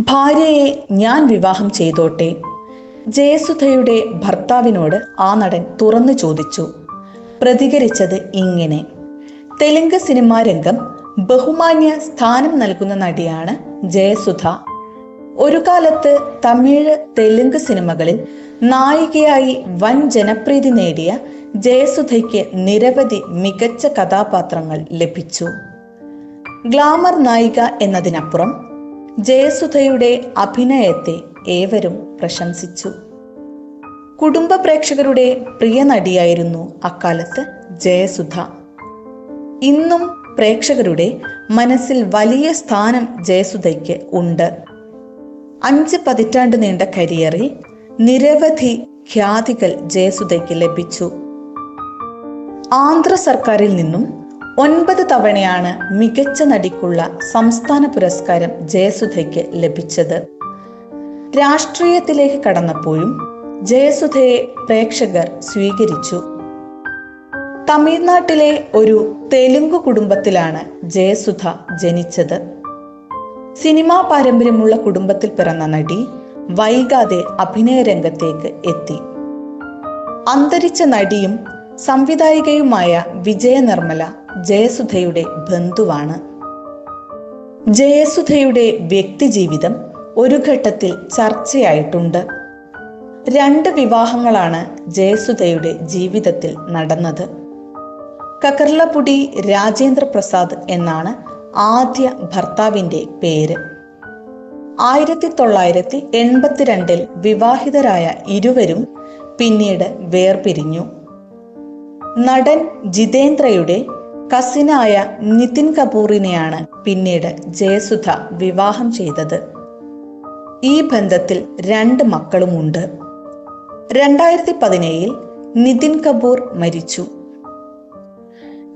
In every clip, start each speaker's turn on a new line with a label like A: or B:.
A: ഭാര്യയെ ഞാൻ വിവാഹം ചെയ്തോട്ടെ. ജയസുധയുടെ ഭർത്താവിനോട് ആ നടൻ തുറന്നു ചോദിച്ചു. പ്രതികരിച്ചത് ഇങ്ങനെ. തെലുങ്ക് സിനിമാ രംഗം ബഹുമാന്യ സ്ഥാനം നൽകുന്ന നടിയാണ് ജയസുധ. ഒരു കാലത്ത് തമിഴ് തെലുങ്ക് സിനിമകളിൽ നായികയായി വൻ ജനപ്രീതി നേടിയ ജയസുധയ്ക്ക് നിരവധി മികച്ച കഥാപാത്രങ്ങൾ ലഭിച്ചു. ഗ്ലാമർ നായിക എന്നതിനപ്പുറം ജയസുധയുടെ അഭിനയത്തെ ഏവരും പ്രശംസിച്ചു. കുടുംബ പ്രേക്ഷകരുടെ പ്രിയ നടിയായിരുന്നു അക്കാലത്ത് ജയസുധ. ഇന്നും പ്രേക്ഷകരുടെ മനസ്സിൽ വലിയ സ്ഥാനം ജയസുധയ്ക്ക് ഉണ്ട്. അഞ്ച് പതിറ്റാണ്ട് നീണ്ട കരിയറിൽ നിരവധി ഖ്യാതികൾ ജയസുധയ്ക്ക് ലഭിച്ചു. ആന്ധ്ര സർക്കാരിൽ നിന്നും ഒൻപത് തവണയാണ് മികച്ച നടിക്കുള്ള സംസ്ഥാന പുരസ്കാരം ജയസുധയ്ക്ക് ലഭിച്ചത്. രാഷ്ട്രീയത്തിലേക്ക് കടന്നപ്പോഴും ജയസുധയെ പ്രേക്ഷകർ സ്വീകരിച്ചു. തമിഴ്നാട്ടിലെ ഒരു തെലുങ്ക് കുടുംബത്തിലാണ് ജയസുധ ജനിച്ചത്. സിനിമാ പാരമ്പര്യമുള്ള കുടുംബത്തിൽ പിറന്ന നടി വൈകാതെ അഭിനയ രംഗത്തേക്ക് എത്തി. അന്തരിച്ച നടിയും സംവിധായികയുമായ വിജയ നിർമ്മല ജയസുധയുടെ ബന്ധുവാണ്. ജയസുധയുടെ വ്യക്തിജീവിതം ഒരു ഘട്ടത്തിൽ ചർച്ചയായിട്ടുണ്ട്. രണ്ട് വിവാഹങ്ങളാണ് ജയസുധയുടെ ജീവിതത്തിൽ നടന്നത്. കക്കർലപുടി രാജേന്ദ്ര പ്രസാദ് എന്നാണ് ആദ്യ ഭർത്താവിന്റെ പേര്. ആയിരത്തി തൊള്ളായിരത്തി എൺപത്തിരണ്ടിൽ വിവാഹിതരായ ഇരുവരും പിന്നീട് വേർപിരിഞ്ഞു. നടൻ ജിതേന്ദ്രയുടെ കസിനായ നിതിൻ കപൂറിനെയാണ് പിന്നീട് ജയസുധ വിവാഹം ചെയ്തത്. ഈ ബന്ധത്തിൽ രണ്ട് മക്കളുമുണ്ട്. രണ്ടായിരത്തി പതിനേഴിൽ നിതിൻ കപൂർ മരിച്ചു.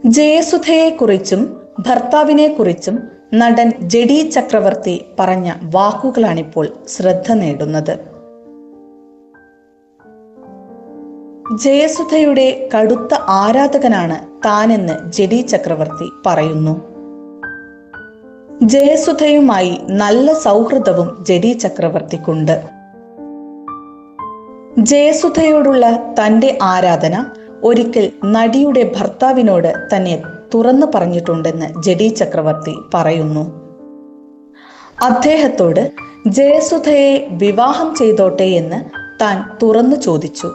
A: ജയസുധയെക്കുറിച്ചും ഭർത്താവിനെക്കുറിച്ചും നടൻ ജഡി ചക്രവർത്തി പറഞ്ഞ വാക്കുകളാണിപ്പോൾ ശ്രദ്ധ നേടുന്നത്. ജയസുധയുടെ കടുത്ത ആരാധകനാണ് താനെന്ന് ജഡി ചക്രവർത്തി പറയുന്നു. ജയസുധയുമായി നല്ല സൗഹൃദവും ജഡി ചക്രവർത്തിക്കുണ്ട്. ജയസുധയോടുള്ള തന്റെ ആരാധന ഒരിക്കൽ നടിയുടെ ഭർത്താവിനോട് തന്നെ തുറന്നു പറഞ്ഞിട്ടുണ്ടെന്ന് ജഡി ചക്രവർത്തി പറയുന്നു. അദ്ദേഹത്തോട് ജയസുധയെ വിവാഹം ചെയ്തോട്ടെ എന്ന് താൻ തുറന്നു ചോദിച്ചു.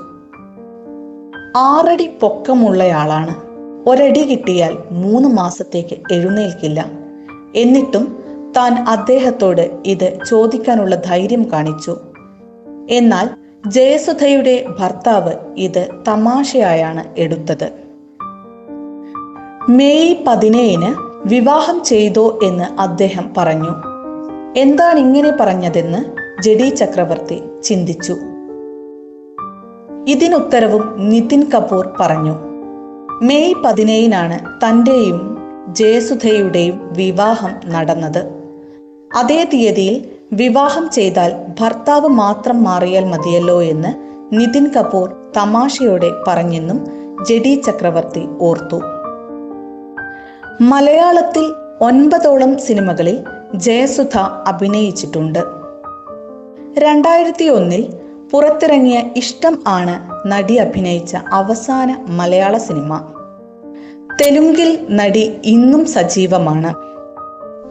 A: ആറടി പൊക്കമുള്ളയാളാണ്. ഒരടി കിട്ടിയാൽ മൂന്ന് മാസത്തേക്ക് എഴുന്നേൽക്കില്ല. എന്നിട്ടും താൻ അദ്ദേഹത്തോട് ഇത് ചോദിക്കാനുള്ള ധൈര്യം കാണിച്ചു. എന്നാൽ ജയസുധയുടെ ഭർത്താവ് ഇത് തമാശയായാണ് എടുത്തത്. മെയ് പതിനേഴിന് വിവാഹം ചെയ്തോ എന്ന് അദ്ദേഹം പറഞ്ഞു. എന്താണ് ഇങ്ങനെ പറഞ്ഞതെന്ന് ജഡി ചക്രവർത്തി ചിന്തിച്ചു. ഇതിനുത്തരവും നിതിൻ കപൂർ പറഞ്ഞു. മെയ് പതിനേഴിനാണ് തന്റെയും ജയസുധയുടെയും വിവാഹം നടന്നത്. അതേ തീയതിയിൽ വിവാഹം ചെയ്താൽ ഭർത്താവ് മാത്രം മാറിയാൽ മതിയല്ലോ എന്ന് നിതിൻ കപൂർ തമാശയോടെ പറഞ്ഞെന്നും ജഡി ചക്രവർത്തി ഓർത്തു. മലയാളത്തിൽ ഒൻപതോളം സിനിമകളിൽ ജയസുധ അഭിനയിച്ചിട്ടുണ്ട്. രണ്ടായിരത്തി ഒന്നിൽ പുറത്തിറങ്ങിയ ഇഷ്ടം ആണ് നടി അഭിനയിച്ച അവസാന മലയാള സിനിമ. തെലുങ്കിൽ നടി ഇന്നും സജീവമാണ്.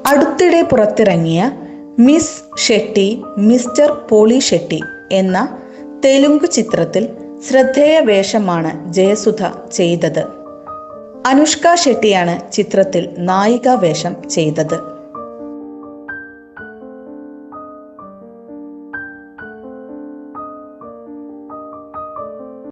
A: അടുത്തിടെ പുറത്തിറങ്ങിയ miss Shetty mister Polishetty എന്ന തെലുങ്ക് ചിത്രത്തിൽ ശ്രദ്ധേയ വേഷമാണ് ജയസുധ ചെയ്തത്. അനുഷ്ക ഷെട്ടിയാണ് ചിത്രത്തിൽ നായികാ വേഷം ചെയ്തത്.